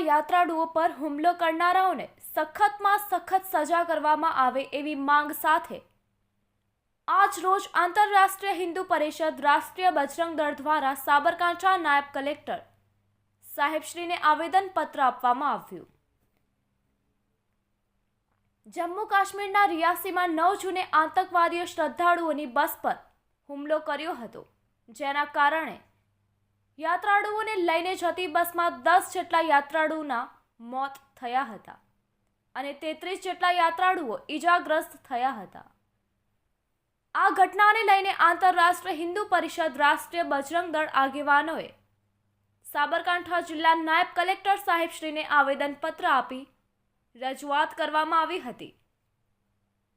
યાત્રાળુઓ પર હુમલો કરનારાઓને સખતમાં સખત સજા કરવામાં આવે એવી માંગ સાથે આજ આંતરરાષ્ટ્રીય હિન્દુ પરિષદ રાષ્ટ્રીય બજરંગ દળ દ્વારા સાબરકાંઠા નાયબ કલેક્ટર સાહેબશ્રીને આવેદનપત્ર આપવામાં આવ્યું. જમ્મુ કાશ્મીરના રિયાસીમાં નવ જૂને આતંકવાદીઓ શ્રદ્ધાળુઓની બસ પર હુમલો કર્યો હતો, જેના કારણે યાત્રાળુઓને લઈને જતી બસમાં દસ જેટલા યાત્રાળુઓના મોત થયા હતા અને તેત્રીસ જેટલા યાત્રાળુઓ ઈજાગ્રસ્ત થયા હતા. આ ઘટનાને લઈને આંતરરાષ્ટ્રીય હિન્દુ પરિષદ રાષ્ટ્રીય બજરંગ દળ આગેવાનોએ સાબરકાંઠા જિલ્લા નાયબ કલેક્ટર સાહેબશ્રીને આવેદનપત્ર આપી રજૂઆત કરવામાં આવી હતી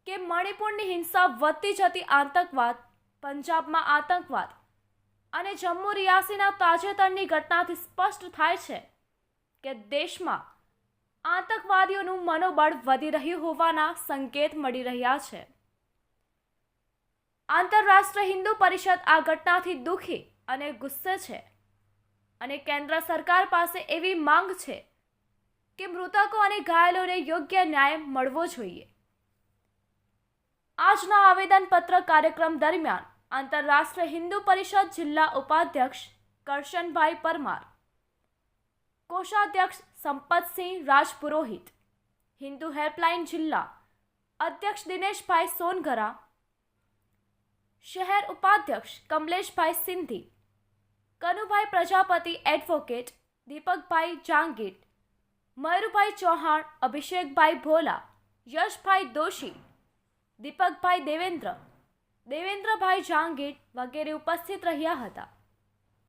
કે મણિપુરની હિંસા વધતી જતી આતંકવાદ, પંજાબમાં આતંકવાદ અને જમ્મુ રિયાસીના તાજેતરની ઘટનાથી સ્પષ્ટ થાય છે કે દેશમાં આતંકવાદીઓનું મનોબળ વધી રહ્યું હોવાના સંકેત મળી રહ્યા છે. આંતરરાષ્ટ્રીય હિન્દુ પરિષદ આ ઘટનાથી દુઃખી અને ગુસ્સે છે અને કેન્દ્ર સરકાર પાસે એવી માંગ છે કે મૃતકો અને ઘાયલોને યોગ્ય ન્યાય મળવો જોઈએ. આજના આવેદનપત્ર કાર્યક્રમ દરમિયાન આંતરરાષ્ટ્રીય હિન્દુ પરિષદ જિલ્લા ઉપાધ્યક્ષ કરશનભાઈ પરમાર કોષાધ્યક્ષ સંપતસિંહ રાજપુરોહિત હિન્દુ હેલ્પલાઇન જિલ્લા અધ્યક્ષ દિનેશભાઈ સોનગરા શહેર ઉપાધ્યક્ષ કમલેશભાઈ સિંધી કનુભાઈ પ્રજાપતિ એડવોકેટ દીપકભાઈ જાંગીટ મયુરભાઈ ચૌહાણ અભિષેકભાઈ ભોલા યશભાઈ દોશી દીપકભાઈ દેવેન્દ્ર દેવેન્દ્રભાઈ જાંગીટ વગેરે ઉપસ્થિત રહ્યા હતા.